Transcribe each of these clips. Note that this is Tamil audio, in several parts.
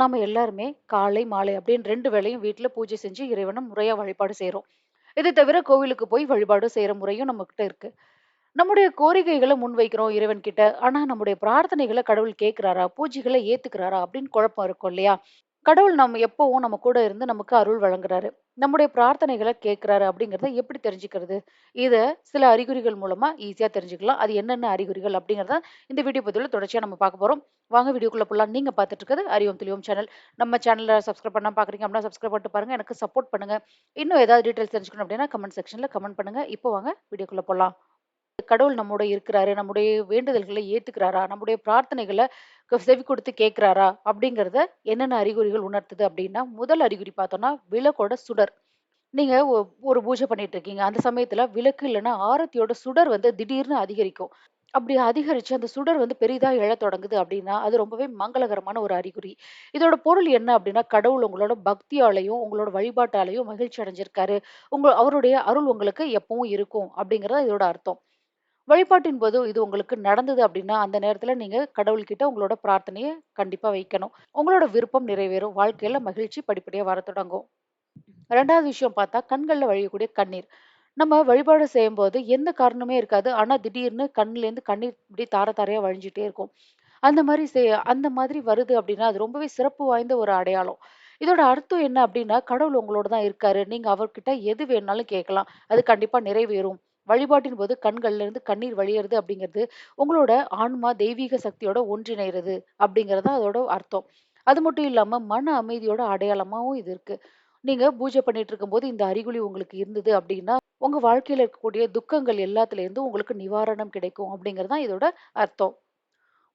நாம எல்லாருமே காலை, மாலை அப்படின்னு ரெண்டு வேளையும் வீட்ல பூஜை செஞ்சு இறைவனை முறையா வழிபாடு செய்யறோம் இதை தவிர கோவிலுக்கு போய் வழிபாடு செய்யற முறையும் நம்மகிட்ட இருக்கு. நம்முடைய கோரிக்கைகளை முன்வைக்கிறோம் இறைவன் கிட்ட. ஆனா நம்முடைய பிரார்த்தனைகளை கடவுள் கேட்கிறாரா? பூஜைகளை ஏத்துக்கிறாரா? அப்படின்னு குழப்பம் இருக்கும் இல்லையா? கடவுள் நம்ம எப்பவும் நம்ம கூட இருந்து நமக்கு அருள் வழங்குறாரு. நம்முடைய பிரார்த்தனைகளை கேட்கிறாரு அப்படிங்கிறத எப்படி தெரிஞ்சுக்கிறது? இதை சில அறிகுறிகள் மூலமா ஈஸியா தெரிஞ்சுக்கலாம். அது என்னென்ன அறிகுறிகள் அப்படிங்கிறத இந்த வீடியோ பதிவில் தொடர்ச்சியா நம்ம பார்க்க போறோம். வாங்க வீடியோக்குள்ள போலாம். நீங்க பார்த்துட்டு இருக்கிறது அறிவோம் தெளிவோம் சேனல். நம்ம சேனலில் சப்ஸ்கிரைப் பண்ணாம பார்க்குறீங்க அப்படின்னா சப்ஸ்கிரைப் பண்ணிட்டு பாருங்க. எனக்கு சப்போர்ட் பண்ணுங்க. இன்னும் ஏதாவது டீட்டெயில்ஸ் தெரிஞ்சுக்கணும் அப்படின்னா கமெண்ட் செக்ஷன்ல கமெண்ட் பண்ணுங்க. இப்போ வாங்க வீடியோக்குள்ள போலாம். கடவுள் நம்மோட இருக்கிறாரு. நம்முடைய வேண்டுதல்களை ஏத்துக்கிறாரா? நம்முடைய பிரார்த்தனைகளை செவி கொடுத்து கேட்குறாரா அப்படிங்கிறத என்னென்ன அறிகுறிகள் உணர்த்துது அப்படின்னா, முதல் அறிகுறி பார்த்தோம்னா, விளக்கோட சுடர். நீங்க ஒ ஒரு பூஜை பண்ணிட்டு இருக்கீங்க. அந்த சமயத்துல விளக்கு இல்லைன்னா ஆரத்தியோட சுடர் வந்து திடீர்னு அதிகரிக்கும். அப்படி அதிகரிச்சு அந்த சுடர் வந்து பெரிதா எழத் தொடங்குது அப்படின்னா, அது ரொம்பவே மங்களகரமான ஒரு அறிகுறி. இதோட பொருள் என்ன அப்படின்னா, கடவுள் உங்களோட பக்தியாலையும் உங்களோட வழிபாட்டாலையும் மகிழ்ச்சி அடைஞ்சிருக்காரு. உங்க அவருடைய அருள் உங்களுக்கு எப்பவும் இருக்கும் அப்படிங்கிறது இதோட அர்த்தம். வழிபாட்டின் போது இது உங்களுக்கு நடந்தது அப்படின்னா, அந்த நேரத்துல நீங்க கடவுள்கிட்ட உங்களோட பிரார்த்தனையை கண்டிப்பா வைக்கணும். உங்களோட விருப்பம் நிறைவேறும். வாழ்க்கையில மகிழ்ச்சி படிப்படியா வர தொடங்கும். ரெண்டாவது விஷயம் பார்த்தா, கண்கள்ல வழியக்கூடிய கண்ணீர். நம்ம வழிபாடு செய்யும் போது எந்த காரணமே இருக்காது. ஆனா திடீர்னு கண்ணுலேருந்து கண்ணீர் இப்படி தார தாரையா வழிஞ்சிட்டே இருக்கும். அந்த மாதிரி செய்ய அந்த மாதிரி வருது அப்படின்னா, அது ரொம்பவே சிறப்பு வாய்ந்த ஒரு அடையாளம். இதோட அர்த்தம் என்ன அப்படின்னா, கடவுள் உங்களோட தான் இருக்காரு. நீங்க அவர்கிட்ட எது வேணாலும் கேட்கலாம். அது கண்டிப்பா நிறைவேறும். வழிபாட்டின் போது கண்கள்ல இருந்து கண்ணீர் வழியறது அப்படிங்கிறது, உங்களோட ஆன்மா தெய்வீக சக்தியோட ஒன்றிணைகிறது அப்படிங்கிறது தான் அதோட அர்த்தம். அது மட்டும் இல்லாம மன அமைதியோட அடையாளமாவும் இது இருக்கு. நீங்க பூஜை பண்ணிட்டு இருக்கும்போது இந்த அறிகுறி உங்களுக்கு இருந்தது அப்படின்னா, உங்க வாழ்க்கையில இருக்கக்கூடிய துக்கங்கள் எல்லாத்துலேருந்தும் உங்களுக்கு நிவாரணம் கிடைக்கும் அப்படிங்கிறது தான் இதோட அர்த்தம்.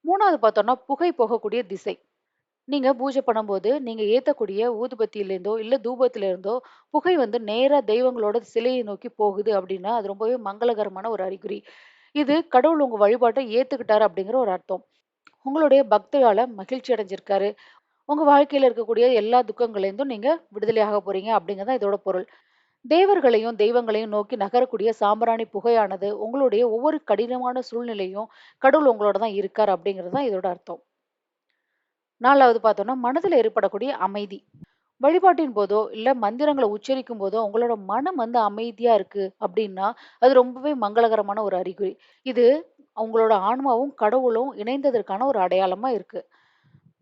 மூணாவது பார்த்தோம்னா, புகை போகக்கூடிய திசை. நீங்க பூஜை பண்ணும்போது, நீங்க ஏத்தக்கூடிய ஊதுபத்தியிலேருந்தோ, இல்ல தூபத்திலேருந்தோ புகை வந்து நேரா தெய்வங்களோட சிலையை நோக்கி போகுது அப்படின்னா, அது ரொம்பவே மங்களகரமான ஒரு அறிகுறி. இது கடவுள் உங்க வழிபாட்ட ஏத்துக்கிட்டாரு அப்படிங்கிற ஒரு அர்த்தம். உங்களுடைய பக்தியால மகிழ்ச்சி அடைஞ்சிருக்காரு. உங்க வாழ்க்கையில இருக்கக்கூடிய எல்லா துக்கங்கள்லேருந்தும் நீங்க விடுதலையாக போறீங்க அப்படிங்கிறது தான் இதோட பொருள். தேவர்களையும், தெய்வங்களையும் நோக்கி நகரக்கூடிய சாம்பிராணி புகையானது, உங்களுடைய ஒவ்வொரு கடினமான சூழ்நிலையும் கடவுள் உங்களோட தான் இருக்கார் அப்படிங்கிறது தான் இதோட அர்த்தம். நாலாவது பார்த்தோம்னா, மனதில் ஏற்படக்கூடிய அமைதி. வழிபாட்டின் போதோ, இல்லை மந்திரங்களை உச்சரிக்கும் போதோ, உங்களோட மனம் வந்து அமைதியாக இருக்குது அப்படின்னா, அது ரொம்பவே மங்களகரமான ஒரு அறிகுறி. இது உங்களோட ஆன்மாவும், கடவுளும் இணைந்ததற்கான ஒரு அடையாளமாக இருக்குது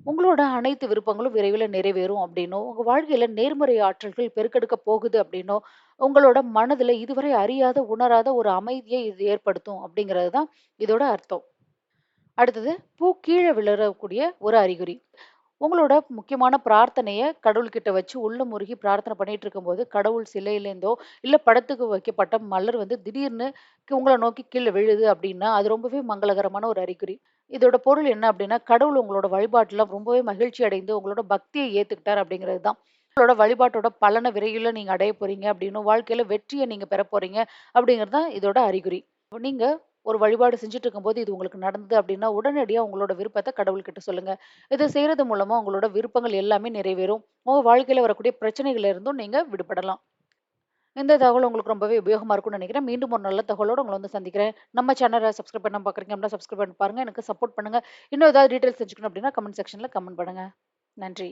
உங்களோட அனைத்து விருப்பங்களும் விரைவில் நிறைவேறும் அப்படின்னும், உங்கள் வாழ்க்கையில் நேர்மறை ஆற்றல்கள் பெருக்கெடுக்க போகுது அப்படின்னோ உங்களோட மனதில் இதுவரை அறியாத, உணராத ஒரு அமைதியை இது ஏற்படுத்தும் அப்படிங்கிறது தான் இதோட அர்த்தம். அடுத்தது பூ கீழே விழறக்கூடிய ஒரு அறிகுறி. உங்களோட முக்கியமான பிரார்த்தனையை கடவுள்கிட்ட வச்சு உள்ள முருகி பிரார்த்தனை பண்ணிட்டு இருக்கும்போது, கடவுள் சிலையிலேருந்தோ, இல்லை படத்துக்கு வைக்கப்பட்ட மலர் வந்து திடீர்னு உங்களை நோக்கி கீழே விழுது அப்படின்னா, அது ரொம்பவே மங்களகரமான ஒரு அறிகுறி. இதோட பொருள் என்ன அப்படின்னா, கடவுள் உங்களோட வழிபாட்டில் ரொம்பவே மகிழ்ச்சி அடைந்து, உங்களோட பக்தியை ஏற்றுக்கிட்டார் அப்படிங்கிறது தான். உங்களோட வழிபாட்டோட பலன விரைவில் நீங்கள் அடைய போறீங்க அப்படின்னு வாழ்க்கையில் வெற்றியை நீங்கள் பெற போறீங்க அப்படிங்கிறது தான் இதோட அறிகுறி. நீங்கள் ஒரு வழிபாடு செஞ்சுட்டு இருக்கும்போது, இது உங்களுக்கு நடந்தது அப்படின்னா, உடனடியாக உங்களோட விருப்பத்தை கடவுள்கிட்ட சொல்லுங்க. இதை செய்கிறது மூலமா உங்களோட விருப்பங்கள் எல்லாமே நிறைவேறும். உங்க வாழ்க்கையில் வரக்கூடிய பிரச்சனைகள் இருந்தும் நீங்க விடுபடலாம். இந்த தகவல் உங்களுக்கு ரொம்பவே உபயோகமா இருக்கும்னு நினைக்கிறேன். மீண்டும் ஒரு நல்ல தகவலோட உங்களை வந்து சந்திக்கிறேன். நம்ம சேனலை சப்ஸ்கிரைப் பண்ண பார்க்குறீங்க அப்படின்னா சப்ஸ்கிரைப் பண்ணி பாருங்க. எனக்கு சப்போர்ட் பண்ணுங்க. இன்னும் ஏதாவது டீட்டெயில்ஸ் தெரிஞ்சுக்கணும் அப்படின்னா கமெண்ட் செக்ஷன்ல கமெண்ட் பண்ணுங்க. நன்றி.